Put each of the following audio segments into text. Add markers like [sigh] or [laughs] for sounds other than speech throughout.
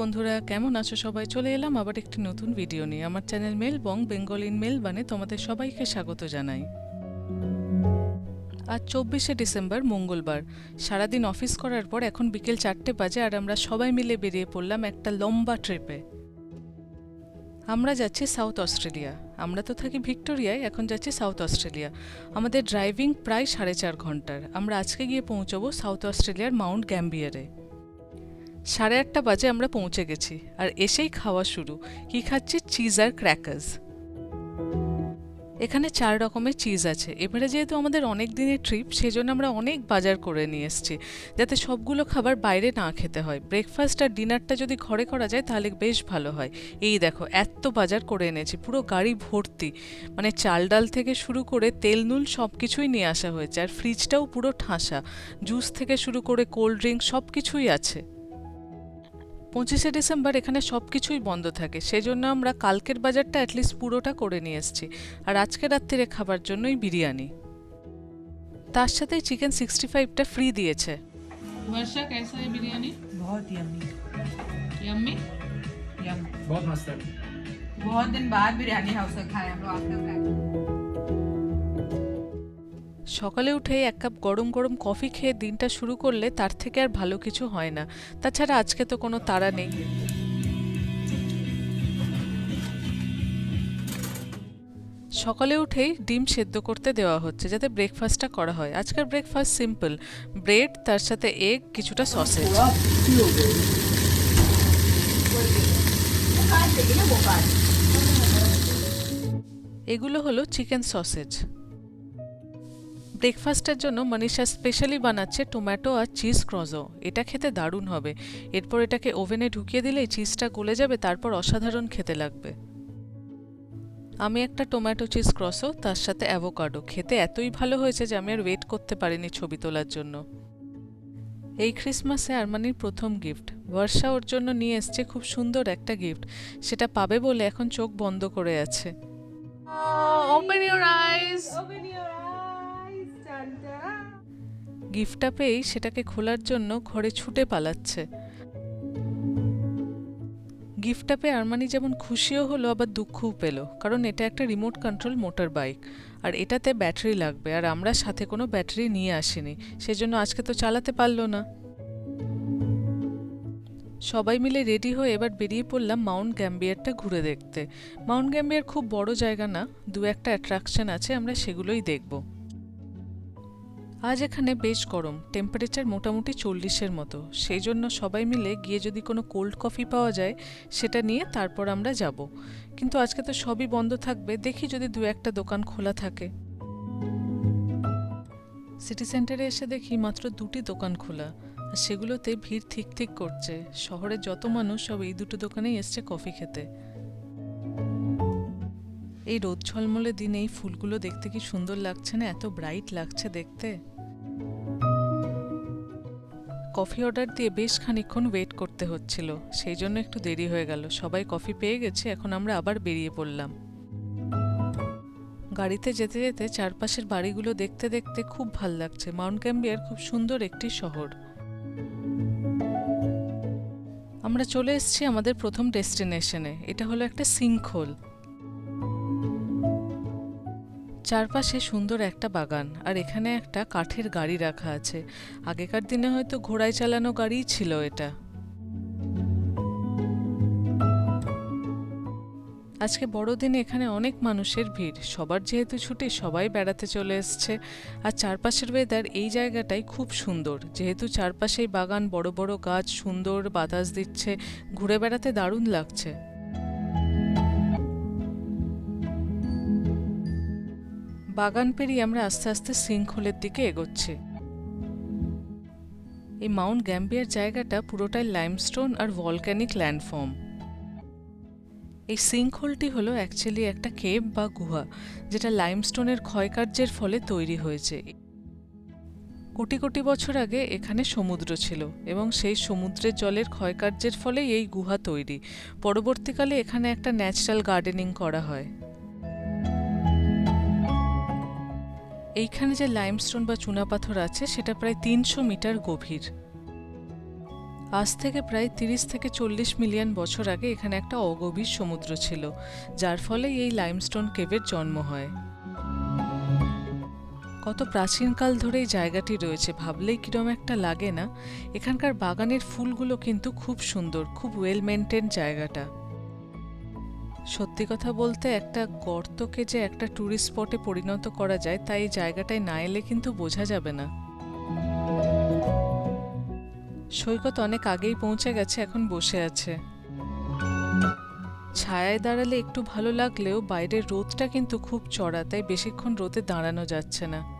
বন্ধুরা, কেমন আছো সবাই? চলে এলাম আবার একটি নতুন ভিডিও নিয়ে। আমার চ্যানেল মেল বং বেঙ্গল ইন মেল বানে তোমাদের সবাইকে স্বাগত জানাই। আজ চব্বিশে ডিসেম্বর, মঙ্গলবার। সারাদিন অফিস করার পর এখন বিকেল চারটে বাজে আর আমরা সবাই মিলে বেরিয়ে পড়লাম একটা লম্বা ট্রিপে আমরা যাচ্ছি সাউথ অস্ট্রেলিয়া আমরা তো থাকি ভিক্টোরিয়ায়, এখন যাচ্ছি সাউথ অস্ট্রেলিয়া আমাদের ড্রাইভিং প্রায় সাড়ে চার ঘণ্টার। আমরা আজকে গিয়ে পৌঁছবো সাউথ অস্ট্রেলিয়ার মাউন্ট গ্যাম্বিয়ারে সাড়ে আটটা বাজে আমরা পৌঁছে গেছি, আর এসেই খাওয়া শুরু। কি খাচ্ছি? চিজ আর ক্র্যাকার্স এখানে চার রকমের চিজ আছে। এবারে যেহেতু আমাদের অনেক দিনের ট্রিপ সেই জন্য আমরা অনেক বাজার করে নিয়ে এসেছি, যাতে সবগুলো খাবার বাইরে না খেতে হয়। ব্রেকফাস্ট আর ডিনারটা যদি ঘরে করা যায়, তাহলে বেশ ভালো হয়। এই দেখো, এত বাজার করে এনেছি, পুরো গাড়ি ভর্তি। মানে চাল ডাল থেকে শুরু করে তেল নুল সব কিছুই নিয়ে আসা হয়েছে, আর ফ্রিজটাও পুরো ঠাসা। জুস থেকে শুরু করে কোল্ড ড্রিঙ্ক সব কিছুই আছে। পঁচিশে ডিসেম্বর এখানে সব কিছুই বন্ধ থাকে সেজন্য আমরা কালকের বাজারটা অ্যাটলিস্ট পুরোটা করে নিয়ে এসেছি আর আজকে রাত্রিরে খাবার জন্যই বিরিয়ানি তার সাথে চিকেন সিক্সটি ফাইভটা ফ্রি দিয়েছে বর্ষা কেসা है বিরিয়ানি बहुत यम्मी यम्मी यम बहुत मस्त है बहुत दिन बाद बिरयानी हाउस से खाए हम लोग आफ्टर फ्लाइट সকালে উঠে এক কাপ গরম গরম কফি খেয়ে দিনটা শুরু করলে তার থেকে আর ভালো কিছু হয় না। তাছাড়া আজকে তো কোনো তাড়া নেই। সকালে উঠেই ডিম সেদ্ধ করতে দেওয়া হচ্ছে, যাতে ব্রেকফাস্টটা করা হয়। আজকের ব্রেকফাস্ট সিম্পল ব্রেড তার সাথে এগ কিছুটা সসেজ এগুলো হলো চিকেন সসেজ ব্রেকফাস্টের জন্য মনীষা স্পেশালি বানাচ্ছে টোম্যাটো আর চিজ ক্রজো এটা খেতে দারুণ হবে। এরপর এটাকে ওভেনে ঢুকিয়ে দিলেই চিজটা গলে যাবে তারপর অসাধারণ খেতে লাগবে। আমি একটা টোম্যাটো চিজ ক্রসো তার সাথে অ্যাভোকাডো খেতে এতই ভালো হয়েছে যে আমি আর ওয়েট করতে পারিনি ছবি তোলার জন্য। এই ক্রিসমাসে আরমানির প্রথম গিফট বর্ষা ওর জন্য নিয়ে এসছে খুব সুন্দর একটা গিফট সেটা পাবে বলে এখন চোখ বন্ধ করে আছে। Open your eyes Open your eyes. গিফটটা পেয়েই সেটাকে খোলার জন্য ঘরে ছুটে পালাচ্ছে। গিফটটা পেয়ে আরমানি যেমন খুশিও হলো, আবার দুঃখও পেল, কারণ এটা একটা রিমোট কন্ট্রোল মোটর বাইক। আর এটাতে ব্যাটারি লাগবে, আর আমরা সাথে কোনো ব্যাটারি নিয়ে আসিনি, সেজন্য আজকে তো চালাতে পারল না। সবাই মিলে রেডি হয়ে এবার বেরিয়ে পড়লাম মাউন্ট গ্যাম্বিয়ারটা ঘুরে দেখতে। মাউন্ট গ্যাম্বিয়ার খুব বড় জায়গা না, দু একটা অ্যাট্রাকশন আছে, আমরা সেগুলোই দেখব। আজ এখানে বেশ গরম টেম্পারেচার মোটামুটি চল্লিশের মতো। সেই জন্য সবাই মিলে গিয়ে যদি কোনো কোল্ড কফি পাওয়া যায়, সেটা নিয়ে তারপর আমরা যাব। কিন্তু আজকে তো সবই বন্ধ থাকবে, দেখি যদি দু একটা দোকান খোলা থাকে। সিটি সেন্টারে এসে দেখি মাত্র দুটি দোকান খোলা সেগুলোতে ভিড় ঠিক ঠিক করছে। শহরের যত মানুষ সব এই দুটো দোকানেই এসছে কফি খেতে। এই রোদ ঝলমলে দিনে এই ফুলগুলো দেখতে কি সুন্দর লাগছে না? এত ব্রাইট লাগছে দেখতে। কফি অর্ডার দিয়ে বেশ খানিক্ষণ ওয়েট করতে হচ্ছিল। সেই জন্য একটু দেরি হয়ে গেল। সবাই কফি পেয়ে গেছে, এখন আমরা আবার বেরিয়ে পড়লাম। গাড়িতে যেতে যেতে চারপাশের বাড়িগুলো দেখতে দেখতে খুব ভালো লাগছে। মাউন্ট ক্যাম্বিয়ার খুব সুন্দর একটি শহর। আমরা চলে এসেছি আমাদের প্রথম ডেস্টিনেশনে। এটা হলো একটা সিঙ্কহোল। চারপাশে সুন্দর একটা বাগান, আর এখানে একটা কাঠের গাড়ি রাখা আছে। আগেকার দিনে হয়তো ঘোড়ায় চালানো গাড়িই ছিল এটা। আজকে বড়দিনে এখানে অনেক মানুষের ভিড়। সবার যেহেতু ছুটি, সবাই বেড়াতে চলে এসছে। আর চারপাশের ওয়েদার এই জায়গাটাই খুব সুন্দর। যেহেতু চারপাশেই বাগান, বড় বড় গাছ সুন্দর বাতাস দিচ্ছে, ঘুরে বেড়াতে দারুণ লাগছে। বাগান পেরিয়ে আমরা আস্তে আস্তে সিঙ্কহোলের দিকে এগোচ্ছি। এই মাউন্ট গ্যাম্বিয়ার জায়গাটা পুরোটাই লাইমস্টোন আর ভলক্যানিক ল্যান্ডফর্ম এই সিঙ্কহোলটি হলো অ্যাকচুয়ালি একটা কেভ বা গুহা, যেটা লাইমস্টোনের ক্ষয়কার্যের ফলে তৈরি হয়েছে। কোটি কোটি বছর আগে এখানে সমুদ্র ছিল এবং সেই সমুদ্রের জলের ক্ষয়কার্যের ফলেই এই গুহা তৈরি। পরবর্তীকালে এখানে একটা ন্যাচারাল গার্ডেনিং করা হয়। এইখানে যে লাইমস্টোন বা চুনাপাথর আছে, সেটা প্রায় তিনশো মিটার গভীর। আজ থেকে প্রায় তিরিশ থেকে চল্লিশ মিলিয়ন বছর আগে এখানে একটা অগভীর সমুদ্র ছিল, যার ফলে এই লাইমস্টোন কেভের জন্ম হয়। কত প্রাচীনকাল ধরে এই জায়গাটি রয়েছে, ভাবলেই কিরম একটা লাগে না? এখানকার বাগানের ফুলগুলো কিন্তু খুব সুন্দর, খুব ওয়েল মেনটেন জায়গাটা। সত্যি কথা বলতে একটা গর্তকে যে একটা ট্যুরিস্ট স্পটে পরিণত করা যায় তাই এই জায়গাটায় না এলে কিন্তু বোঝা যাবে না। সৈকত অনেক আগেই পৌঁছে গেছে, এখন বসে আছে। ছায়ায় দাঁড়ালে একটু ভালো লাগলেও বাইরের রোদটা কিন্তু খুব চড়া, তাই বেশিক্ষণ রোদে দাঁড়ানো যাচ্ছে না।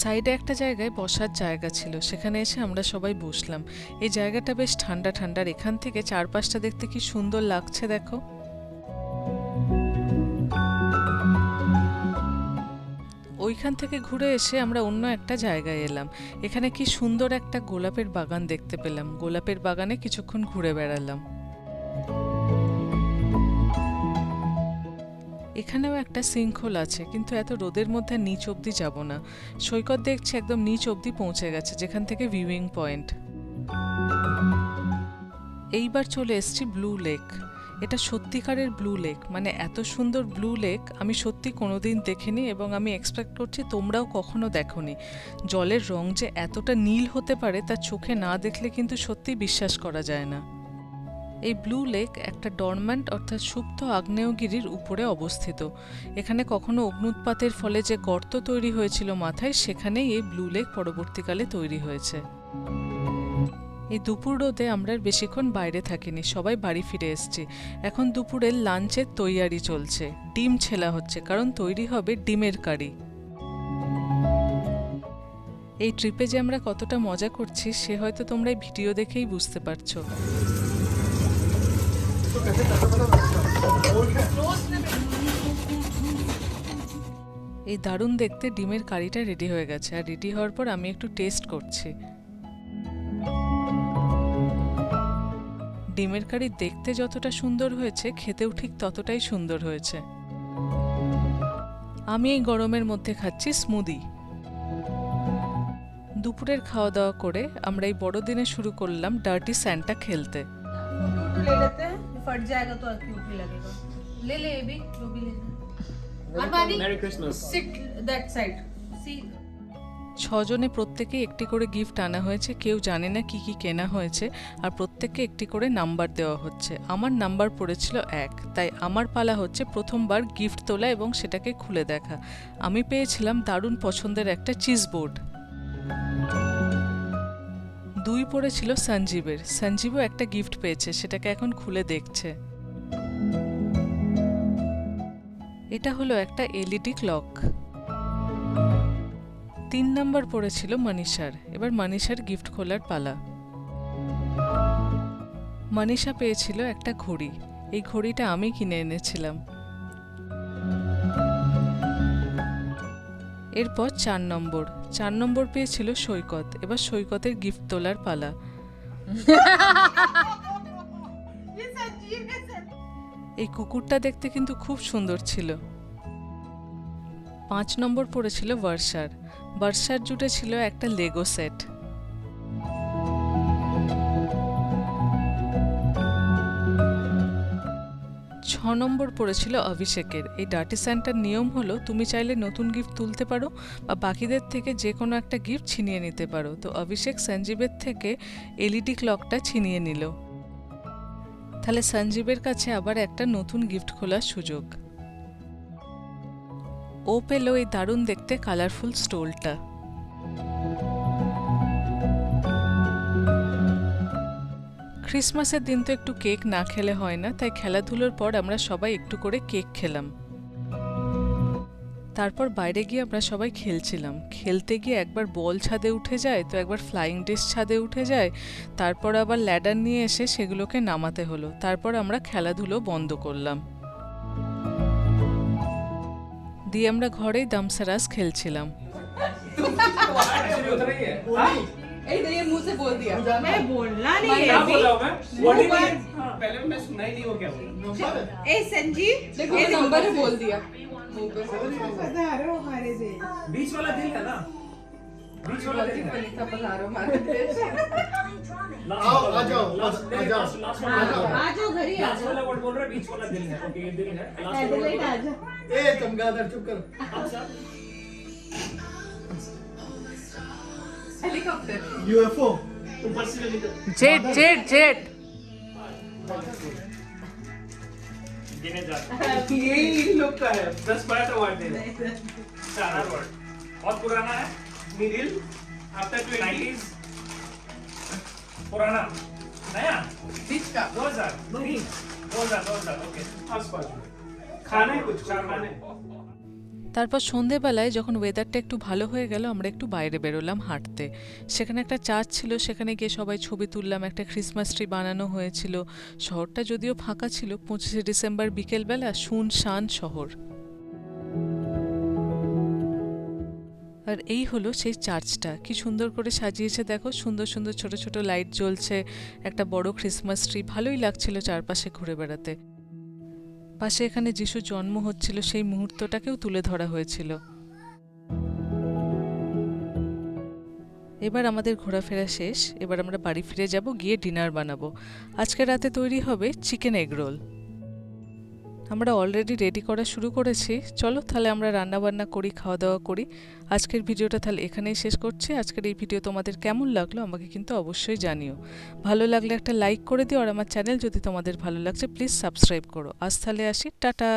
সাইডে একটা জায়গায় বসার জায়গা ছিল, সেখানে এসে আমরা সবাই বসলাম। এই জায়গাটা বেশ ঠান্ডা ঠান্ডার এখান থেকে চারপাশটা দেখতে কি সুন্দর লাগছে দেখো। ওইখান থেকে ঘুরে এসে আমরা অন্য একটা জায়গায় এলাম। এখানে কি সুন্দর একটা গোলাপের বাগান দেখতে পেলাম। গোলাপের বাগানে কিছুক্ষণ ঘুরে বেড়ালাম। এখানেও একটা শৃঙ্খল আছে, কিন্তু এত রোদের মধ্যে নিচ অবধি যাব না। সৈকত দেখছে একদম নিচ অবধি পৌঁছে গেছে, যেখান থেকে ভিউইং পয়েন্ট এইবার চলে এসছি ব্লু লেক এটা সত্যিকারের ব্লু লেক মানে এত সুন্দর ব্লু লেক আমি সত্যি কোনোদিন দেখিনি এবং আমি এক্সপেক্ট করছি তোমরাও কখনো দেখোনি। জলের রং যে এতটা নীল হতে পারে তা চোখে না দেখলে কিন্তু সত্যি বিশ্বাস করা যায় না। এই ব্লু লেক একটা ডরম্যান্ট অর্থাৎ সুপ্ত আগ্নেয়গিরির উপরে অবস্থিত। এখানে কখনো অগ্নুৎপাতের ফলে যে গর্ত তৈরি হয়েছিল মাথায়, সেখানেই এই ব্লু লেক পরবর্তীকালে তৈরি হয়েছে। এই দুপুর রোদে আমরা বেশিক্ষণ বাইরে থাকিনি, সবাই বাড়ি ফিরে এসেছি। এখন দুপুরের লাঞ্চের তৈয়ারি চলছে। ডিম ছেলা হচ্ছে, কারণ তৈরি হবে ডিমের কারি। এই ট্রিপে যে আমরা কতটা মজা করছি, সে হয়তো তোমরা এই ভিডিও দেখেই বুঝতে পারছ। এই দারুণ দেখতে ডিমের কারিটা রেডি হয়ে গেছে, আর রেডি হওয়ার পর আমি একটু টেস্ট করছি। ডিমের কারি দেখতে যতটা সুন্দর হয়েছে, খেতেও ঠিক ততটাই সুন্দর হয়েছে। আমি এই গরমের মধ্যে খাচ্ছি স্মুদি দুপুরের খাওয়া দাওয়া করে আমরা এই বড়দিনে শুরু করলাম ডার্টি স্যান্টা খেলতে। फोटो ले लेते हैं फट जाएगा तो क्यूट भी लगेगा ले ले ये भी जो भी लेना है Armani Merry Christmas. Sit that side सी ছজনে প্রত্যেকে একটি করে গিফট আনা হয়েছে কেউ জানে না কি কি কেনা হয়েছে আর প্রত্যেককে একটি করে নাম্বার দেওয়া হচ্ছে আমার নাম্বার পড়েছিল এক তাই আমার পালা হচ্ছে প্রথমবার গিফট তোলা এবং সেটাকে খুলে দেখা আমি পেয়েছিলাম দারুণ পছন্দের একটা চিজ বোর্ড দুই পড়েছিল সঞ্জীবের। সঞ্জীবও একটা গিফট পেয়েছে, সেটাকে এখন খুলে দেখছে। এটা হলো একটা এলইডি ক্লক তিন নাম্বার পড়েছিল মনীষার এবার মনীষার গিফট খোলার পালা। মনীষা পেয়েছিল একটা ঘড়ি। এই ঘড়িটা আমি কিনে এনেছিলাম। এরপর চার নম্বর। চার নম্বর পেয়েছিল সৈকত। এবার সৈকতের গিফট তোলার পালা। এই কুকুরটা দেখতে কিন্তু খুব সুন্দর ছিল। পাঁচ নম্বর পড়েছিল বর্ষার। বর্ষার জুটে ছিল একটা লেগো সেট নম্বর পড়েছিল অভিষেকের। এই ডার্টি স্যান্টার নিয়ম হলো, তুমি চাইলে নতুন গিফট তুলতে পারো বা বাকিদের থেকে যে কোনো একটা গিফট ছিনিয়ে নিতে পারো। তো অভিষেক সঞ্জীবের থেকে এলইডি ক্লকটা ছিনিয়ে নিল। তাহলে সঞ্জীবের কাছে আবার একটা নতুন গিফট খোলার সুযোগ। ও পেল এই দারুণ দেখতে কালারফুল স্টোলটা ক্রিসমাসের দিন তো একটু কেক না খেলে হয় না তাই খেলাধুলোর পর আমরা সবাই একটু করে কেক খেলাম। তারপর বাইরে গিয়ে আমরা সবাই খেলছিলাম। খেলতে গিয়ে একবার বল ছাদে উঠে যায় তো একবার ফ্লাইং ডিশ ছাদে উঠে যায় তারপর আবার ল্যাডার নিয়ে এসে সেগুলোকে নামাতে হলো। তারপর আমরা খেলাধুলো বন্ধ করলাম। দিয়ে আমরা ঘরেই দামসারাস খেলছিলাম। [laughs] ए तो ये मुँह से बोल दिया। मैं बोलना नहीं क्या है बोला मैं Number- he- हाँ, पहले मैं सुना ही नहीं वो क्या बोला? ए संजीव देखो नंबर ही बोल दिया। मुँह पे। बीच वाला दिल है ना? बीच वाला देखना है। फलिता पधारो मारो देश आओ, आ जाओ, लास्ट आ जाओ, लास्ट लास्ट आ जाओ। वाला आ जाओ घर ही आ लास्ट जाओ। वाला वर्ड बोल रहा है बीच वाला दिल है। ओके ये दिल है। लास्ट वाला एडिलेड आ जाओ ए चमगादड़ चुप कर। अच्छा। हेलीकॉप्टर यूएफओ ऊपर से जेट जेट जेट यही लोग का है। दस बारह तो अवार्ड दे चार अवार्ड बहुत पुराना है। मिडिल आफ्टर ट्वेंटीज तो पुराना। नया? बीच का। दो हज़ार। दो। हज़ार दो हज़ार ओके आसपास। खाने कुछ? खाने। তারপর সন্ধেবেলায় যখন ওয়েদারটা একটু ভালো হয়ে গেল, আমরা একটু বাইরে বেরোলাম হাঁটতে। সেখানে একটা চার্চ ছিল, সেখানে গিয়ে সবাই ছবি তুললাম, একটা ক্রিসমাস ট্রি বানানো হয়েছিল। শহরটা যদিও ফাঁকা ছিল, পঁচিশে ডিসেম্বর বিকেলবেলা শুন শান শহর। আর এই হলো সেই চার্চটা কি সুন্দর করে সাজিয়েছে দেখো, সুন্দর সুন্দর ছোট ছোট লাইট জ্বলছে, একটা বড় ক্রিসমাস ট্রি ভালোই লাগছিল চারপাশে ঘুরে বেড়াতে। পাশে এখানে যিশু জন্ম হচ্ছিল, সেই মুহূর্তটাকেও তুলে ধরা হয়েছিল। এবার আমাদের ঘোরাফেরা শেষ। এবার আমরা বাড়ি ফিরে যাব, গিয়ে ডিনার বানাবো। আজকে রাতে তৈরি হবে চিকেন এগ রোল। আমরা অলরেডি রেডি করা শুরু করেছি। চলো তাহলে আমরা রান্নাবান্না করি খাওয়া দাওয়া করি। আজকের ভিডিওটা তাহলে এখানেই শেষ করছি। আজকের এই ভিডিও তোমাদের কেমন লাগল আমাকে কিন্তু অবশ্যই জানিও। ভালো লাগলে একটা লাইক করে দিও আর আমার চ্যানেল যদি তোমাদের ভালো লাগছে প্লিজ সাবস্ক্রাইব করো। আজ তাহলে আসি, টাটা!